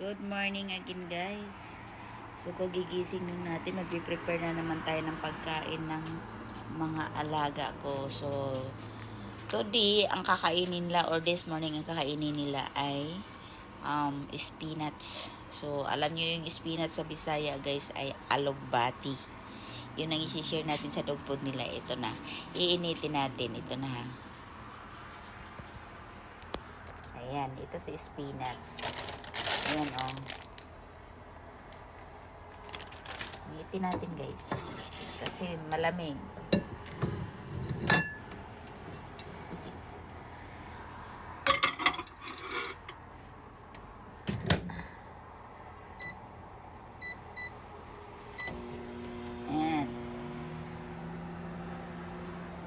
Good morning again guys. So kagigising nun natin, magpiprepare na naman tayo ng pagkain ng mga alaga ko. So today, ang kakainin nila or this morning ang kakainin nila ay um, spinach. So alam nyo yung spinach sa Bisaya guys ay alogbati. Yun ang isi-share natin sa dog food nila. Ito na. Iinitin natin. Ito na ha. Ayan, ito si spinach. Ayan, oh. Initin natin, guys. Kasi malamig. Ayan.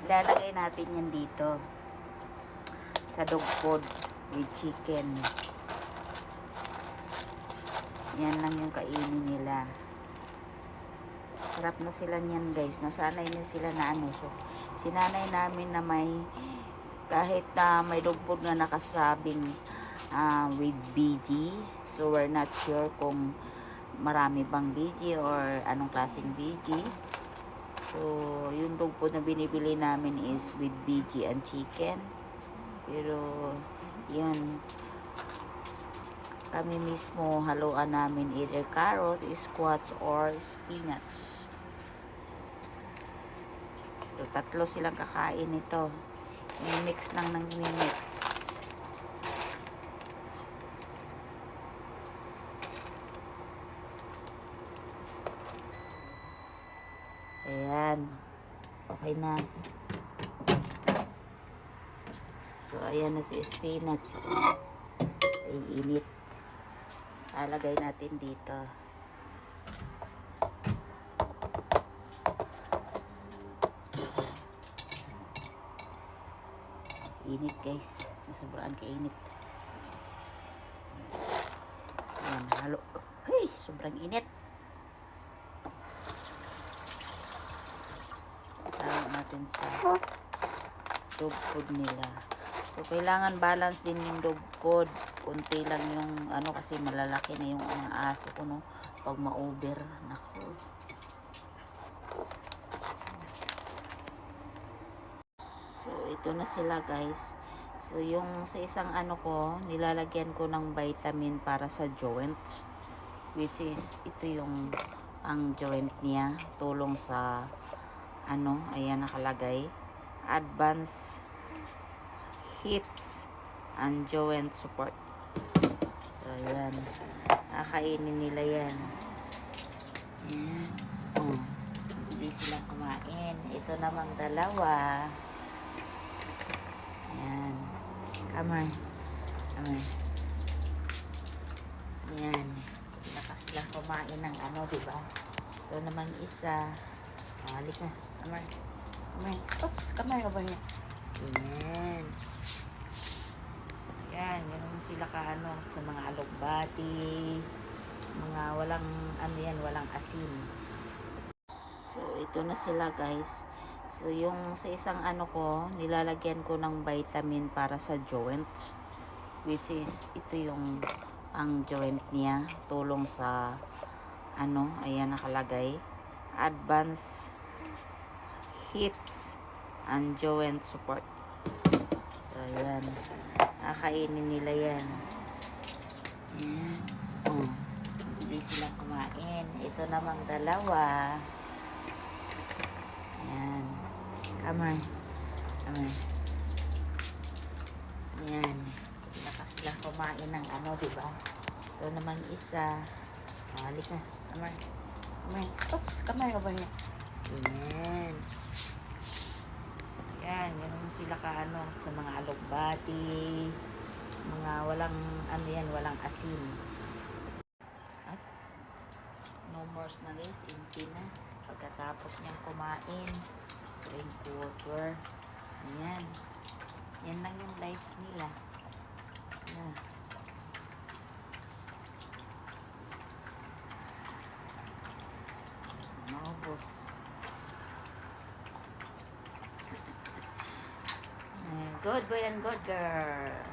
Lalagay natin yan dito. Sa dog food with chicken. Yan lang yung kainin nila. Sarap na sila niyan guys. Nasanay na sila na ano. So, sinanay namin na may kahit na may dog food na nakasabing ah, with BG. So, we're not sure kung marami bang BG or anong klaseng BG. So, yung food na binibili namin is with BG and chicken. Pero, yun, kami mismo haluan namin either carrot, squash, or spinach. So, tatlo silang kakain nito. I-mix lang ng i-mix. Ayan. Okay na. So, ayan na si spinach. Ay, init. Alagay natin dito. Init guys. Nasobraan ka init. Ayan, halo. Hey, sobrang init. Tawag natin sa food nila. So, kailangan balance din yung dog food. Kunti lang yung, ano, kasi malalaki na yung mga aso ko, no? Pag ma-over, naku. So, ito na sila, guys. So, yung sa isang ano ko, nilalagyan ko ng vitamin para sa joint. Which is, ito yung ang joint niya. Tulong sa, ano, ayan nakalagay. Advanced hips and joint support. So, ayan. Kakainin nila yan. Ayan. Oh. Hindi sila kumain. Ito namang dalawa. Ayan. Come on. Come on. Ayan. Lakas lang kumain ng ano, di ba? Ito namang isa. Oh, halika. Come on. Come on. Oops, come on over here. Yan, ganun sila ka ano, sa mga alugbati, mga walang, ano yan, walang asin. So, ito na sila guys. So, yung sa isang ano ko, nilalagyan ko ng vitamin para sa joint. Which is, ito yung ang joint niya. Tulong sa, ano, ayan nakalagay. Advanced hips and joint support. So, ayan. Kakainin nila yan. Ayan. Oh. Hindi sila kumain. Ito namang dalawa. Ayan. Come on. Come on. Ayan. Lakas lang kumain ng ano, di ba? Ito namang isa. Oh, halika. Come on. Come on. Oops, come on over here. Ayan. Yan, ganun sila ka ano, sa mga alugbati, mga walang, ano yan, walang asin. At, no more na guys, empty na. Pagkatapos niyang kumain, drink water. Ayan. Yan lang yung life nila. Ayan. Maubos. Eh, Good boy and good girl.